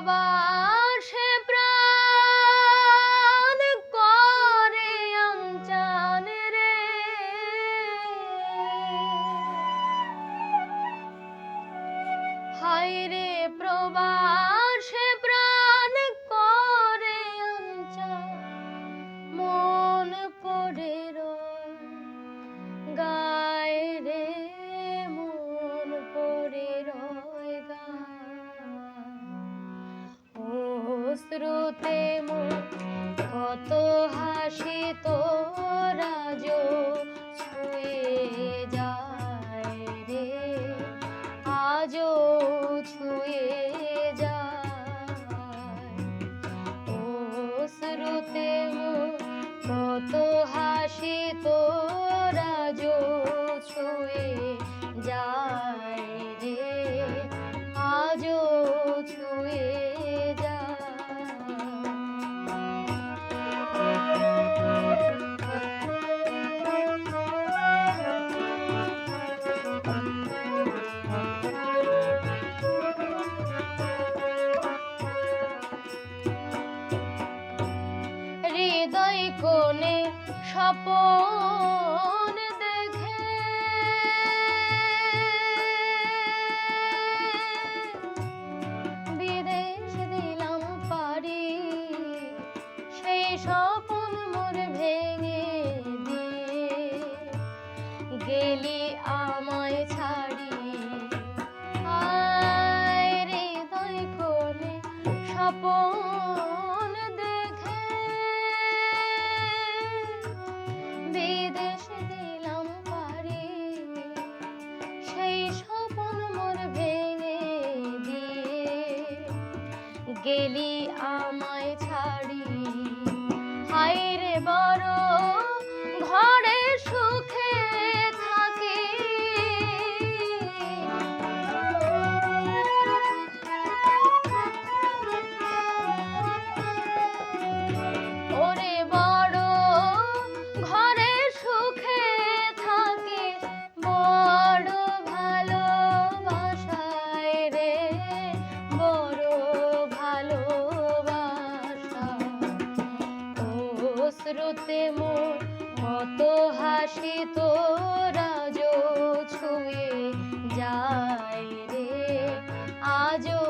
ভালোবাসে প্রাণ করে আমচান রে। হায় রে শুরুতে মন কোণে স্বপন দেখে। বিদেশ দিলাম পারি সেই স্বপন মোর ভেঙে দিয়ে। গেলি আমায় ছাড় গেলি আমায় ছাড়ি। হায় রে বড় অশ্রুতে মোর মত হাসি তোরা যো ছুঁয়ে যায় রে। আজও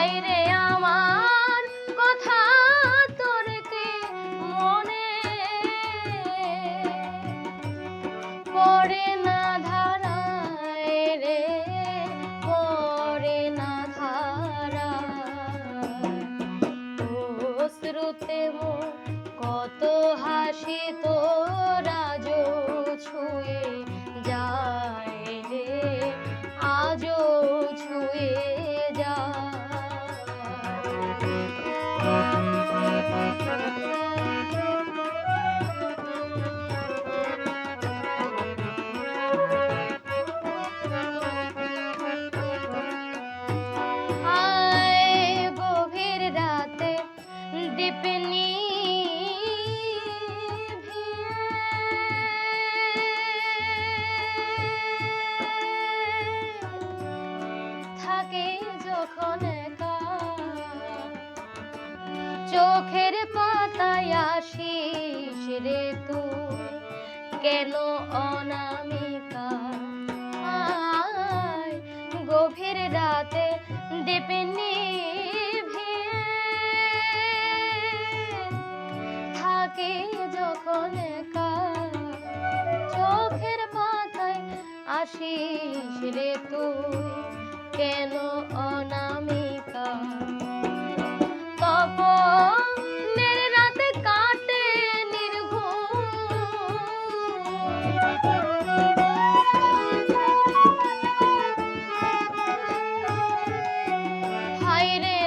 ভাইরে আমার Thank you. চোখের পাতায় আসিস রে তুই? কেন অনামিকা? গভীর রাতে নিভিয়ে। থাকে যখন চোখের পাতায় আসিস রে তুই? কেন অনামিকা হয় রে